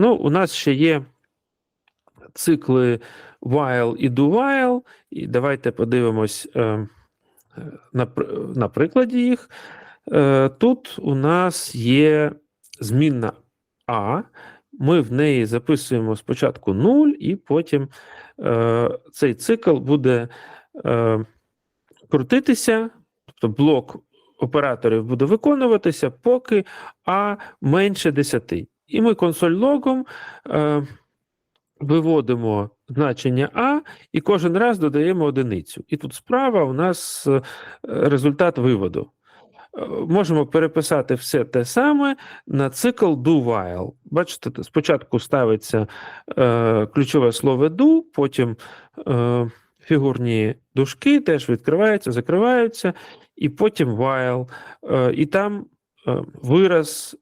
Ну, у нас ще є цикли while і do while, і давайте подивимось е, на, на прикладі їх. Е, тут у нас є змінна А. Ми в неї записуємо спочатку 0, і потім е, цей цикл буде е, крутитися, тобто блок операторів буде виконуватися, поки А менше 10. І ми консоль логом е, виводимо значення А і кожен раз додаємо одиницю. І тут справа у нас е, результат виводу. Е, Можемо переписати все те саме на цикл do while. Бачите, спочатку ставиться е, ключове слово do, потім е, фігурні дужки теж відкриваються, закриваються, і потім while. Е, і там е, вираз,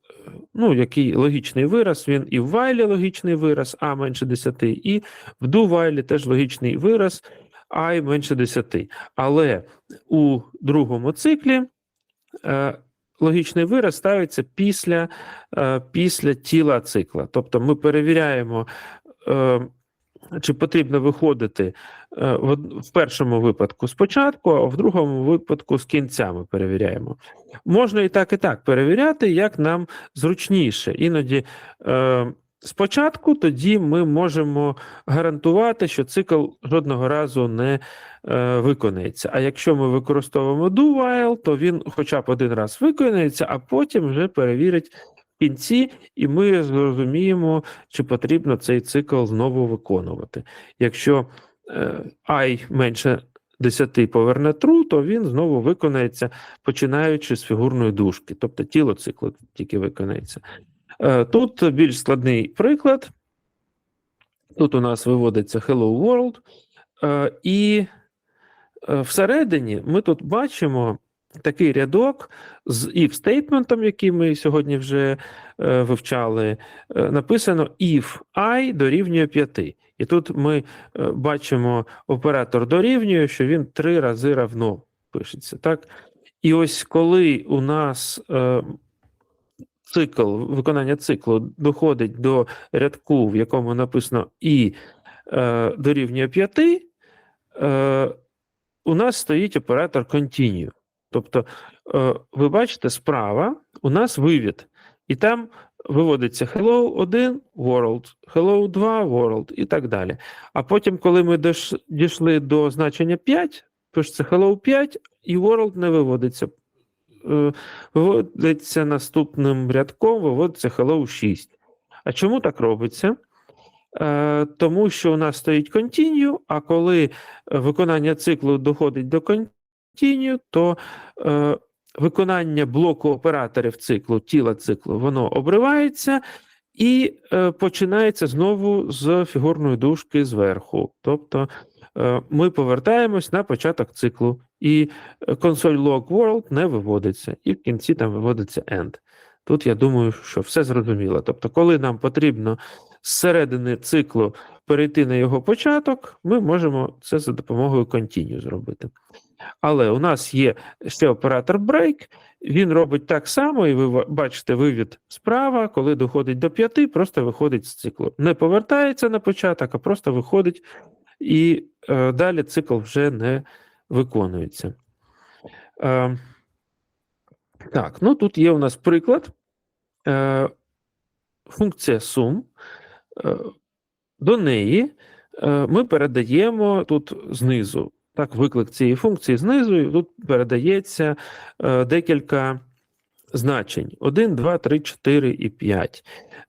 ну, який логічний вираз, він і в вайлі логічний вираз, а менше 10, і в дувайлі теж логічний вираз, а й менше 10. Але у другому циклі е, логічний вираз ставиться після, е, після тіла цикла. Тобто ми перевіряємо, е, чи потрібно виходити е, в, першому випадку спочатку, а в другому випадку з кінця ми перевіряємо. Можна і так, і так перевіряти, як нам зручніше. Іноді е, спочатку тоді ми можемо гарантувати, що цикл жодного разу не е, виконається. А якщо ми використовуємо do while, то він хоча б один раз виконається, а потім вже перевірить кінці, і ми зрозуміємо, чи потрібно цей цикл знову виконувати. Якщо е, i менше 10 поверне true, то він знову виконається, починаючи з фігурної дужки, тобто тіло циклу тільки виконається. Е, Тут більш складний приклад. Тут у нас виводиться Hello World, е, і всередині ми тут бачимо такий рядок з if стейтментом, який ми сьогодні вже е, вивчали. Е, Написано if i дорівнює 5. І тут ми е, бачимо оператор дорівнює, що він три рази равно пишеться. Так? І ось коли у нас е, цикл, виконання циклу доходить до рядку, в якому написано і е, дорівнює 5, е, у нас стоїть оператор continue. Тобто, е, ви бачите, справа у нас вивід, і там виводиться hello 1 world, hello 2 world і так далі. А потім, коли ми дійшли до значення 5, пишеться hello 5, і world не виводиться. Е, Виводиться наступним рядком, виводиться hello 6. А чому так робиться? Е, Тому що у нас стоїть continue, а коли виконання циклу доходить до continue, то е, виконання блоку операторів циклу, тіла циклу, воно обривається і е, починається знову з фігурної дужки зверху. Тобто е, ми повертаємось на початок циклу, і е, консоль log world не виводиться, і в кінці там виводиться end. Тут я думаю, що все зрозуміло. Тобто, коли нам потрібно з середини циклу перейти на його початок, ми можемо це за допомогою continue зробити. Але у нас є ще оператор break, він робить так само, і ви бачите вивід справа, коли доходить до 5, просто виходить з циклу. Не повертається на початок, а просто виходить, і е, далі цикл вже не виконується. Е, так, ну тут є у нас приклад. Е, функція sum. Е, до неї е, ми передаємо тут знизу. Так, виклик цієї функції знизу, і тут передається е, декілька значень: 1, 2, 3, 4 і 5.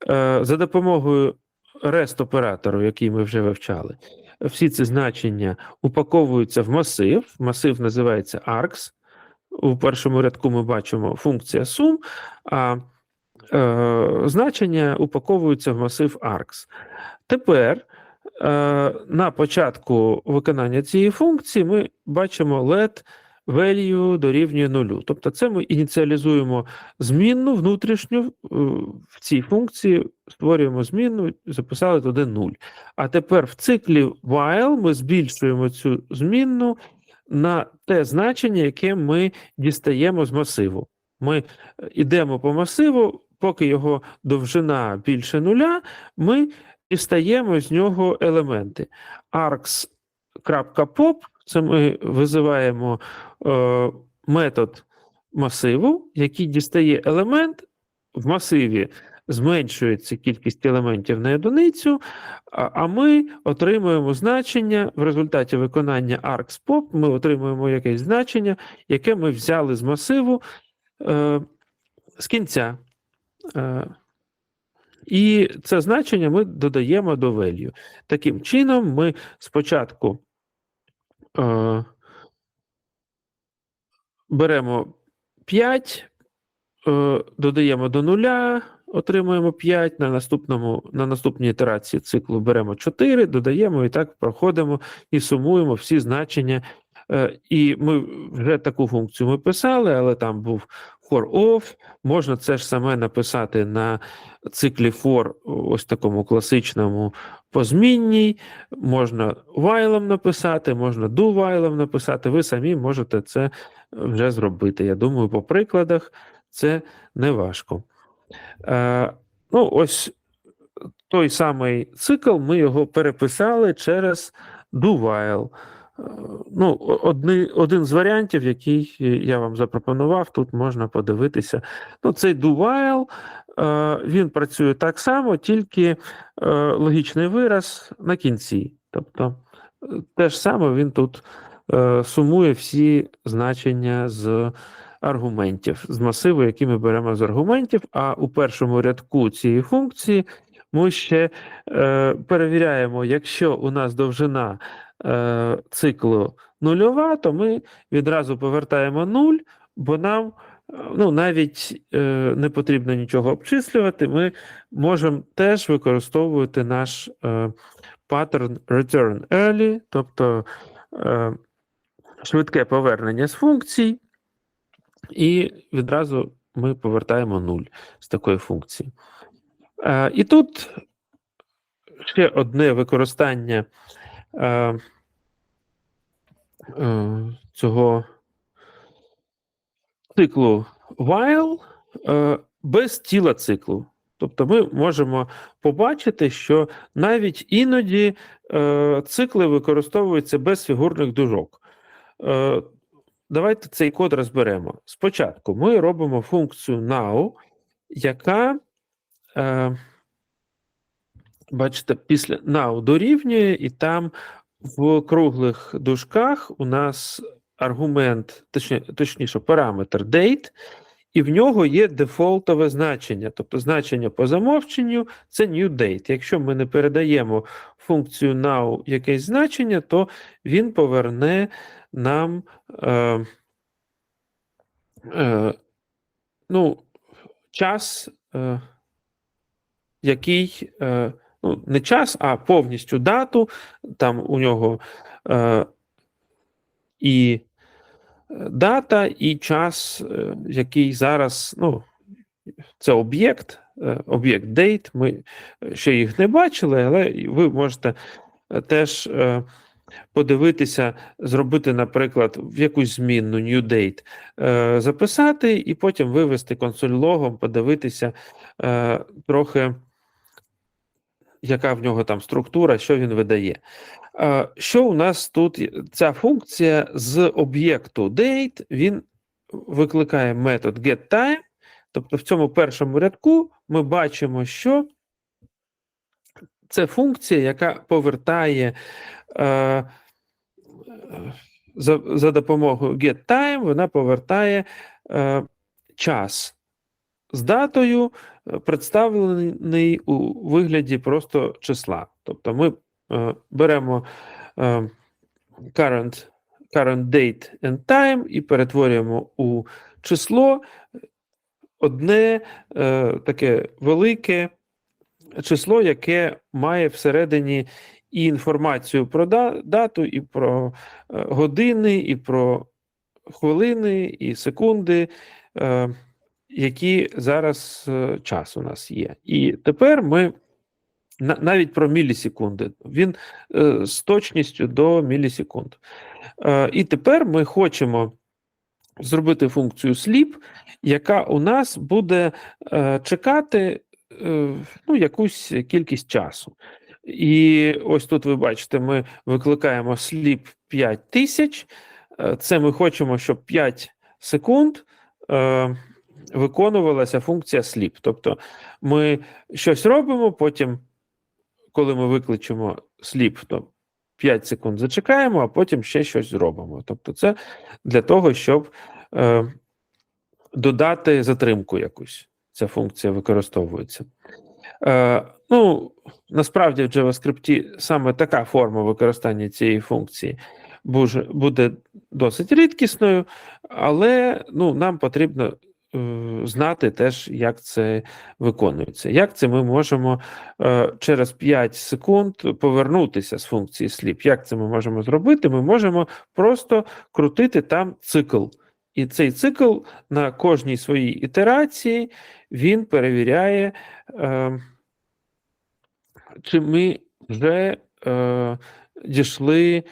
Е, за допомогою REST оператору, який ми вже вивчали, всі ці значення упаковуються в масив. Масив називається args. У першому рядку ми бачимо функція sum, а е, значення упаковуються в масив args. Тепер на початку виконання цієї функції ми бачимо let value дорівнює нулю. Тобто це ми ініціалізуємо змінну внутрішню е, в цій функції, створюємо змінну, записали туди 0. А тепер в циклі while ми збільшуємо цю змінну на те значення, яке ми дістаємо з масиву. Ми йдемо по масиву, поки його довжина більше нуля, ми дістаємо з нього елементи. args.pop це ми визиваємо е, метод масиву, який дістає елемент в масиві. Зменшується кількість елементів на одиницю, а а ми отримуємо значення в результаті виконання args.pop, ми отримуємо якесь значення, яке ми взяли з масиву е, з кінця. Е, і це значення ми додаємо до value. Таким чином, ми спочатку е, беремо 5, е, додаємо до нуля, отримуємо 5, на наступному, на наступній ітерації циклу беремо 4, додаємо і так проходимо і сумуємо всі значення. Е, і ми вже таку функцію ми писали, але там був for off. Можна це ж саме написати на циклі for, ось такому класичному позмінній, можна while написати, можна do while написати. Ви самі можете це вже зробити. Я думаю, по прикладах це не важко. Е, ну, ось той самий цикл, ми його переписали через do while. Е, Ну, одни, один з варіантів, який я вам запропонував, тут можна подивитися. Ну, цей while, е, він працює так само, тільки е, логічний вираз на кінці. Тобто, те ж саме він тут сумує всі значення з аргументів, з масиву, який ми беремо з аргументів, а у першому рядку цієї функції ми ще перевіряємо, якщо у нас довжина е, циклу нульова, то ми відразу повертаємо 0, бо нам ну, навіть е, не потрібно нічого обчислювати, ми можемо теж використовувати наш е, pattern return early, тобто е, швидке повернення з функцій, і відразу ми повертаємо 0 з такої функції. Е, і тут ще одне використання е, е, цього циклу while е, без тіла циклу. Тобто ми можемо побачити, що навіть іноді е, цикли використовуються без фігурних дужок. Е, Давайте цей код розберемо. Спочатку ми робимо функцію now, яка е, Бачите, після now дорівнює, і там в круглих дужках у нас аргумент, точні, точніше, параметр date, і в нього є дефолтове значення. Тобто значення по замовченню це new date. Якщо ми не передаємо функцію now якесь значення, то він поверне нам е, е, ну, час, е, який. Е, ну, не час, а повністю дату. Там у нього е, і дата, і час, е, який зараз, ну, це об'єкт, е, об'єкт date. Ми ще їх не бачили, але ви можете теж е, подивитися, зробити, наприклад, в якусь змінну new date, е, записати, і потім вивести консоль логом, подивитися е, трохи яка в нього там структура, що він видає. Що у нас тут? Ця функція з об'єкту date, він викликає метод getTime, тобто в цьому першому рядку ми бачимо, що це функція, яка повертає е, за за допомогою getTime, вона повертає е, час з датою, е, представлений у вигляді просто числа. Тобто ми е, беремо е, current current date and time і перетворюємо у число одне е, таке велике число, яке має всередині і інформацію про дату, і про е, години, і про хвилини, і секунди. Е, які зараз е, час у нас є. І тепер ми навіть про мілісекунди, він е, з точністю до мілісекунд. Е, і тепер ми хочемо зробити функцію sleep, яка у нас буде чекати ну, якусь кількість часу. І ось тут ви бачите, ми викликаємо sleep 5000. Е, Це ми хочемо, щоб 5 секунд виконувалася функція sleep. Тобто ми щось робимо, потім, коли ми викличемо sleep, то 5 секунд зачекаємо, а потім ще щось зробимо. Тобто, це для того, щоб е, додати затримку якусь. Ця функція використовується. Е, ну, насправді, в JavaScript саме така форма використання цієї функції буде, досить рідкісною, але ну, нам потрібно знати теж, як це виконується. Як це ми можемо е, через 5 секунд повернутися з функції sleep. Як це ми можемо зробити? Ми можемо просто крутити там цикл. І цей цикл на кожній своїй ітерації він перевіряє, е, чи ми вже е, дійшли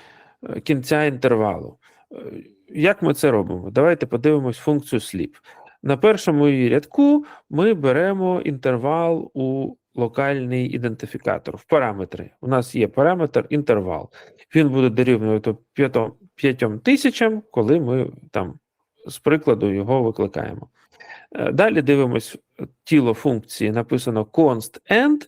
е, кінця інтервалу. Е, Як ми це робимо? Давайте подивимось функцію sleep. На першому рядку ми беремо інтервал у локальний ідентифікатор в параметри. У нас є параметр інтервал. Він буде дорівнювати 5 тисячам, коли ми там з прикладу його викликаємо. Е, Далі дивимось тіло функції, написано const end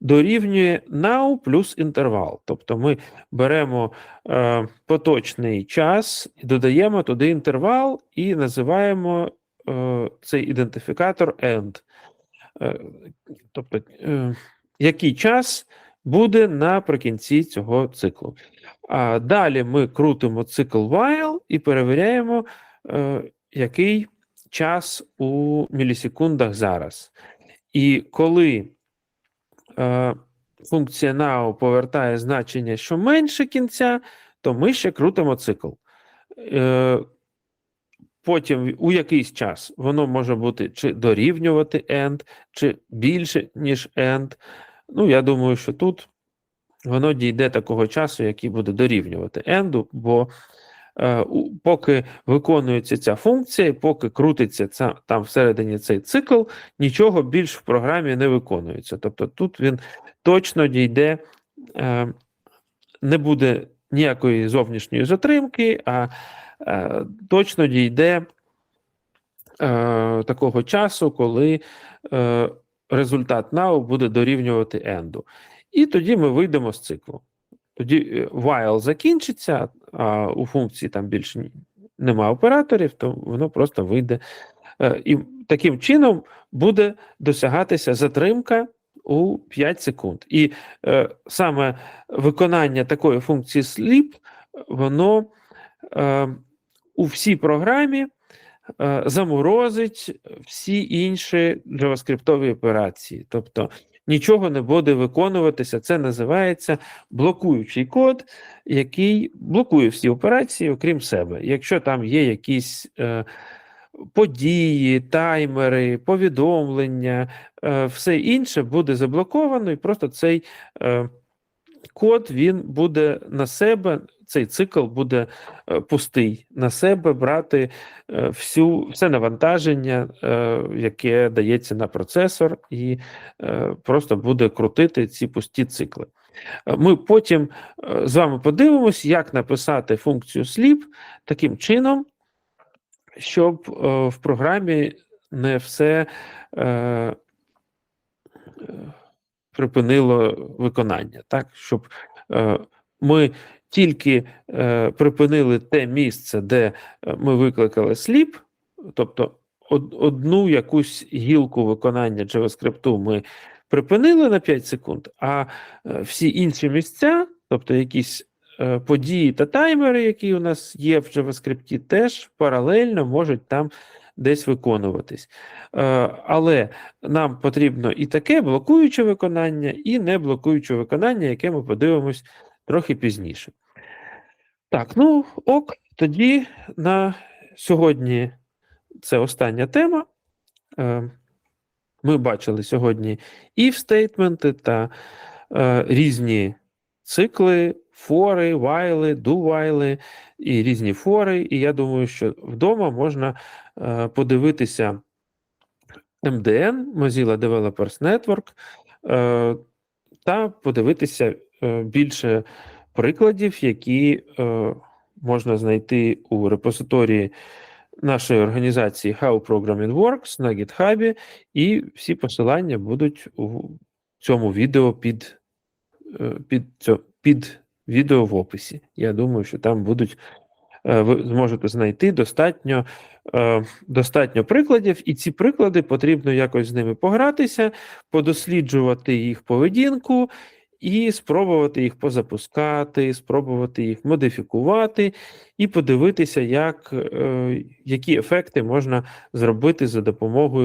дорівнює now плюс інтервал. Тобто ми беремо е, поточний час, додаємо туди інтервал і називаємо цей ідентифікатор end. Е, тобто, е, який час буде наприкінці цього циклу. А далі ми крутимо цикл while і перевіряємо, е, який час у мілісекундах зараз. І коли е, функція now повертає значення, що менше кінця, то ми ще крутимо цикл. Потім у якийсь час воно може бути чи дорівнювати end, чи більше, ніж end. Ну, я думаю, що тут воно дійде такого часу, який буде дорівнювати end, бо е, поки виконується ця функція, поки крутиться ця, там всередині цей цикл, нічого більш в програмі не виконується. Тобто тут він точно дійде, е, не буде ніякої зовнішньої затримки, а точно дійде е, такого часу, коли е, результат now буде дорівнювати endu. І тоді ми вийдемо з циклу. Тоді е, while закінчиться, а у функції там більше нема операторів, то воно просто вийде. Е, І таким чином буде досягатися затримка у 5 секунд. І е, саме виконання такої функції sleep, воно е, у всій програмі е, заморозить всі інші JavaScript операції. Тобто нічого не буде виконуватися. Це називається блокуючий код, який блокує всі операції, окрім себе. Якщо там є якісь е, події, таймери, повідомлення, е, все інше буде заблоковано, і просто цей код він буде на себе. Цей цикл буде е, пустий на себе брати е, всю все навантаження, е, яке дається на процесор, і просто буде крутити ці пусті цикли. Ми потім з вами подивимось, як написати функцію sleep таким чином, щоб в програмі не все припинило виконання, так? щоб ми тільки е, припинили те місце, де е, ми викликали sleep, тобто од- одну якусь гілку виконання JavaScript ми припинили на 5 секунд, а е, всі інші місця, тобто якісь е, події та таймери, які у нас є в JavaScript, теж паралельно можуть там десь виконуватись. Але нам потрібно і таке блокуюче виконання, і не блокуюче виконання, яке ми подивимось трохи пізніше. Так, ну ок, тоді на сьогодні це остання тема. Е, Ми бачили сьогодні if стейтменти та е, різні цикли фори, вайли, дувайли і різні фори. І я думаю, що вдома можна е, подивитися MDN, Mozilla Developers Network, та подивитися більше прикладів, які е, можна знайти у репозиторії нашої організації How Programming Works на GitHub, і всі посилання будуть у цьому відео під, е, під, під відео в описі. Я думаю, що там будуть е, ви зможете знайти достатньо, е, достатньо прикладів, і ці приклади потрібно якось з ними погратися, подосліджувати їх поведінку і спробувати їх позапускати, спробувати їх модифікувати і подивитися, як, е, які ефекти можна зробити за допомогою.